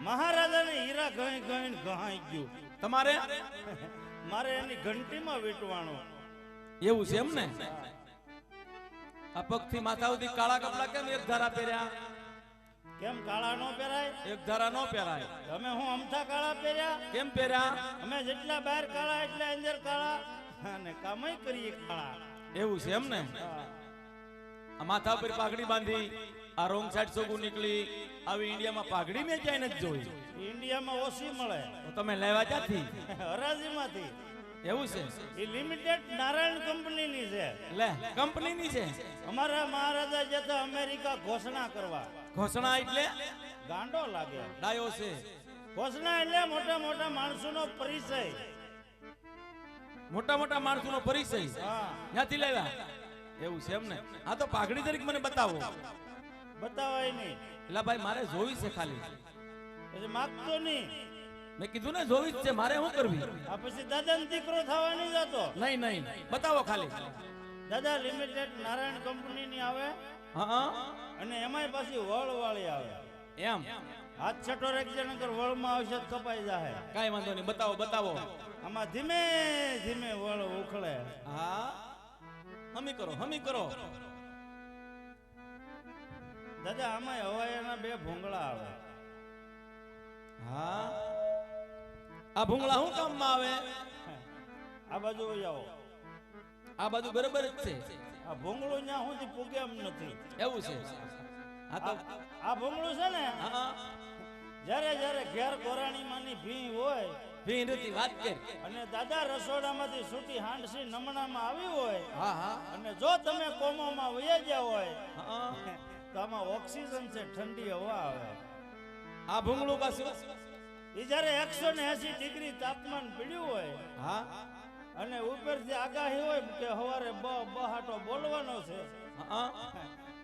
મહારાજાને હીરા ગઈ ગઈ ગહાઈ ગયું. તમારે? મારે એની ઘંટીમાં વેટવાનો. એવું છે એમ ને આ પગથી માથા સુધી કાળા કપડા કેમ એક ધારા પહેર્યા? કેમ કાળા નો પહેરાય? એક ધારા નો પહેરાય. અમે હું અમથા કાળા પહેર્યા? કેમ પહેર્યા? અમે જેટલા બહાર કાળા એટલા અંદર કાળા. અને કામય કરીએ કાળા. એવું છે એમ ને માથા પર પાઘડી બાંધી આ રોંગ સાઈડ સોગું નીકળી આવી ઇન્ડિયામાં પાઘડી મેં ક્યાંય નથી જોઈ. ઇન્ડિયામાં ઓછી મળે. તો તમે લેવા ક્યાંથી? હરાજીમાંથી. એવું છે? એ લિમિટેડ નારાયણ કંપનીની છે. લે કંપનીની છે? અમારા મહારાજા જતા અમેરિકા ઘોષણા કરવા. ઘોષણા એટલે? ગાંડો લાગે. ડાયો છે. ઘોષણા એટલે મોટા મોટા માણસોનો પરિચય. મોટા મોટા માણસોનો પરિચય. હા. ક્યાંથી લેવા? એવું છે એમ ને આ તો પાઘડી તરીકે મને બતાવો. બતાવાય નહીં. એટલે ભાઈ મારે જોવી છે ખાલી. પછી માગતો નહીં. મેં કીધું ને જોવી જ છે મારે શું કરવી? આ પછી દાદાનો દીકરો થવા નહીં જતો નહીં નહીં. બતાવો ખાલી. દાદા લિમિટેડ નારાયણ કંપનીની આવે હા હા. અને એમાંય પાછી વળ વાળી આવે. એમ? હાથ છટો રાખજે નકર વળમાં આવશે કપાઈ જાય કાંઈ વાંધો નહીં. બતાવો બતાવો. આમાં ધીમે ધીમે વળ ઉખળે. હા? હમી કરો હમી કરો. દાદા આમાં હવાયાના બે ભૂંગળા આવે. હા? આ ભૂંગળા શું કામમાં આવે? આ બાજુ જાઓ આવો. આ બાજુ બરોબર જ છે. આ ભૂંગળું ન્યા સુધી પૂગે એમ નથી. એવું છે. તો આ- આ ભૂંગળું છે ને? હા. જ્યારે જ્યારે ઘેર કોરાણીમાંની ભી હોય ભી નથી વાત કર. અને દાદા રસોડામાંથી સૂટી હાંડસી નમણામાં આવી હોય હા હા. અને જો તમે કોમોમાં વયા ગયા હોય હા. તો આમાં ઓક્સિજન છે ઠંડી હવા આવે. આ ભૂંગળું પાછું. એ જ્યારે એકસો ને એસી ડિગ્રી તાપમાન પીડ્યું હોય હા. અને ઉપરથી આગાહી હોય કે સવારે બ બહાટો બોલવાનો છે હા.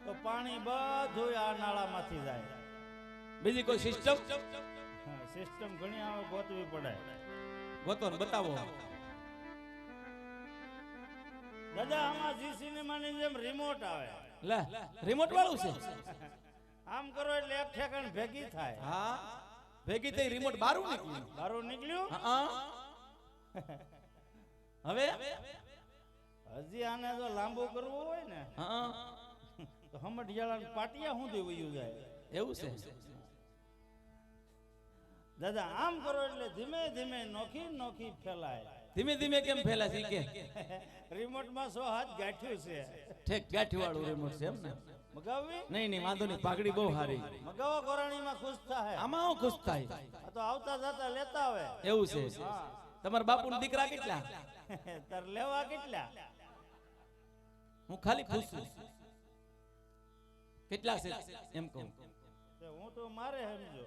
તો પાણી બધું આ નાળામાંથી જાય. બીજી કોઈ સિસ્ટમ સિસ્ટમ ઘણી આવે ગોતવી પડે. ગોતો બતાવો. દાદા આમાં જી સિનેમાની જેમ રિમોટ આવે. લે રિમોટ વાળું છે? આમ કરો એટલે એક ઠેકાણ ભેગી થાય. હા ભેગી થઈ રિમોટ બારું નીકળ્યું. બારું નીકળ્યું? હા હવે? હજી આને જો લાંબુ કરવું હોય ને હા. તો હમઢિયાળા પાટિયા સુધી દેવું જાય. એવું છે? દાદા આમ કરો એટલે ધીમે ધીમે નોખી નોખી ફેલાય. ધીમે ધીમે કેમ ફેલાય છે કે કે? રિમોટમાં સો હાથ ગાંઠ્યું છે. ઠેક ગાંઠી વાળું રિમોટ છે એમ ને? મગાવવી? નહીં નહીં વાંધો નહીં પાઘડી બહુ સારી મગાવો કોરાણીમાં ખુશ થાય. આમાં હું ખુશ થાય? આ તો આવતા જતા લેતા આવે. એવું છે? તમારા બાપુ દીકરા કેટલા? તાર લેવા કેટલા? હું ખાલી ખુશ છું કેટલા છે? એમ કહું. હું તો મારે સમજો.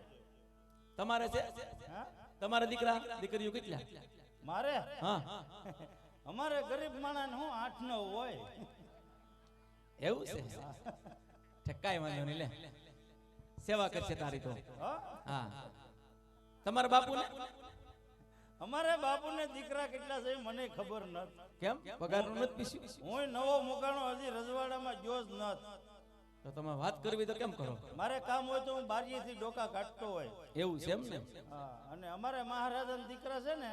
તમારે છે? હા? તમારા દીકરા? દીકરીઓ કેટલા? મારે? હા. અમારે ગરીબ માણસ હું આઠ નવ હોય. એવું છે? ઠકાય વાંધો નહીં લે. સેવા કરશે તારી તો. હા? હા. બાપુ બાપુને? અમારે બાપુને દીકરા કેટલા છે મને ખબર નથી. કેમ? પગારનું નથી પીસ્યું? હું નવો મુકાણો હજી રજવાડામાં ગયો જ નથ. તો તમે વાત કરવી તો કેમ કરો? મારે કામ હોય તો હું બારીએથી ડોકા કાઢતો હોય. એવું છે એમ ને? અને અમારે મહારાજા દીકરા છે ને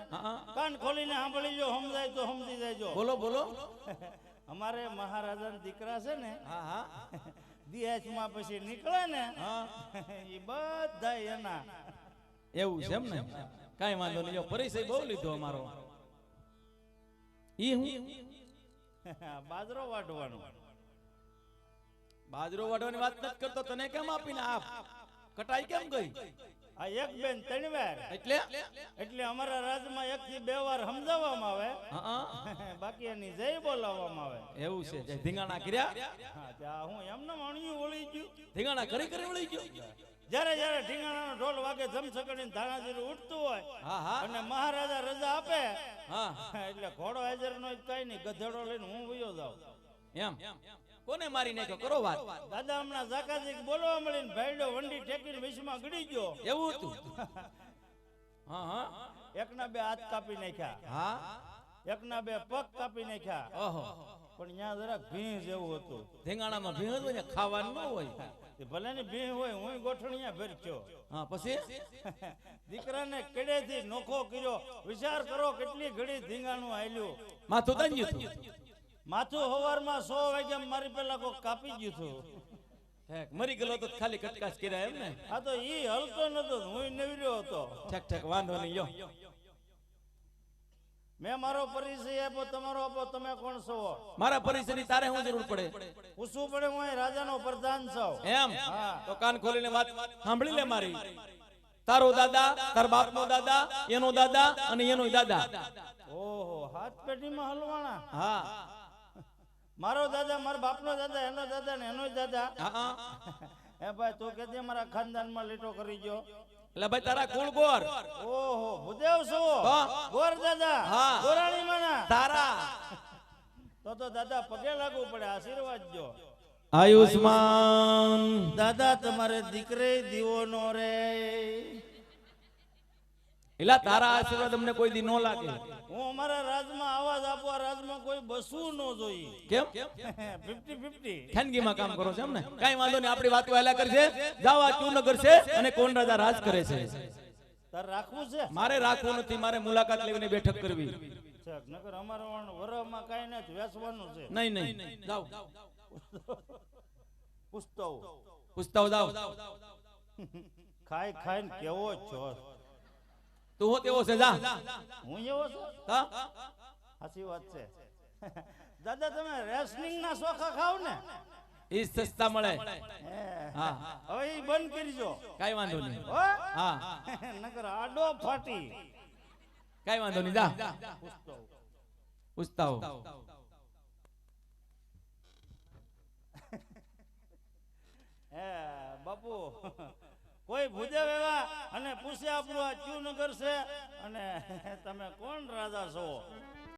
કાન ખોલીને સાંભળી જો સમજાય તો સમજી જાયજો. બોલો બોલો. અમારે મહારાજા દીકરા છે ને હા હા. દિયાચમાં પછી નીકળે ને હા. એ બધા એના. એવું છે એમ ને? કઈ વાંધો નહીં. પરિચય બહુ લીધો અમારો. ઈ હું? બાજરો વાટવાનો બાજરો વાઢવાની વાત નથી કરતો તને કેમ આપીને આપ? કટાઈ કેમ ગઈ? આ એક બેન ત્રણ વાર. એટલે? એટલે અમારા રાજમાં એક થી બે વાર સમજાવવામાં આવે. બાકી એની જય બોલાવવામાં આવે. એવું છે જય ધીંગાણા કર્યા? હા એમને અણિયું વળી ગયું. ધીંગાણા કરી કરી વળી ગયું? જ્યારે જ્યારે ઢીંગાણાનો ઢોલ વાગે ધમસકડીને ધાણાજીરું ઉઠતું હોય હા હા. અને મહારાજા રજા આપે હા. એટલે ઘોડો હાજર નો કઈ નહીં ગધેડો લઈને હું વયો જાઉં. એમ. કોને મારી નાખ્યો? કરો વાત. દાદા હમણાં જાકાજી બોલવા મળીને ભાઈડો વંડી ટેકીને વિશમાં ગડી ગયો. એવું હતું? હા હા. એકના બે હાથ કાપી નાખ્યા. હા? એકના બે પગ કાપી નાખ્યા. ઓહો. પણ ત્યાં જરાક ભીંસ જેવું હતું. ધીંગાણામાં ભીંગ હોય ને ખાવાનું ન હોય? ભલે ને ભી હોય હું ગોઠણિયા ભેરખ્યો હા પછી? દીકરાને કેડેથી નોખો કર્યો. વિચાર કરો કેટલી ઘડી ધીંગાણું હાલ્યું. માથું તાંજી હતું? માથું હવારમાં સો વાગ્યા મારી પેલા કોઈ કાપી ગયું હતું. મરી ગયેલો તો ખાલી કટકાશ કર્યા એમ ને? આ તો ઈ હલતો નતો હું નવર્યો હતો. ઠેક ઠેક વાંધો નહીં યો મેં મારો પરિચય આપો તમારો આપો તમે કોણ છો? મારા પરિચયની તારે શું જરૂર પડે? પૂછવું પડે હું રાજાનો પ્રધાન છો. એમ? હા. તો કાન ખોલીને વાત સાંભળી લે મારી. તારો દાદા તાર બાપનો દાદા એનો દાદા અને એનો દાદા. ઓહો હાથ પેટીમાં હલવાણા હા. મારો દાદા મારા બાપનો દાદા એનો દાદા ને એનો દાદા. હે ભાઈ તું કે મારા ખાનદાનમાં લીટો કરી ગયો. એટલે ભાઈ તારા કુળ ગોર. ઓહો ભૂદેવ છો? ગોર દાદા હા. ગોરાણી માના. તારા. તો તો દાદા પગે લાગવું પડે આશીર્વાદ જો. આયુષ્માન. દાદા તમારે દીકરે દીવો નો રે. એલા તારા આશીર્વાદ અમને કોઈ દી નો લાગે. હું અમારા રાજમાં આવાજ આપવા રાજમાં કોઈ બસવું ન જોઈએ. કેમ? Fifty fifty. ખાનગીમાં કામ કરો છો એમ ને કાઈ વાંધો નહીં આપણી વાતો એલા કરશે. જાવ આ ચૂનગર છે અને કોણ રાજા રાજ કરે છે. તાર રાખવું છે? મારે રાખવું નથી મારે મુલાકાત લેવીને બેઠક કરવી. નગર અમારો વરમાં કાઈ નથી વેચવાનું છે. નહીં નહીં. જાઓ. પુસ્તવ પુસ્તવ જાઓ. ખાઈ ખાઈને કેવો છો. તું હું તેવો છે જા. હું એવો છું? હા? સાચી વાત છે. દાદા તમે રેસલિંગ ના શોખા ખાવ ને? ઈ સસ્તા મળે. હા. હવે ઈ બંધ કરજો. કઈ વાંધો નહીં. હા? નકર આડો ફાટી. કઈ વાંધો નહીં જા. પૂછતા હો બાપુ કોઈ ભૂજે અને પૂછે આપણું આ ચૂનગર છે? અને તમે કોણ રાજા છો?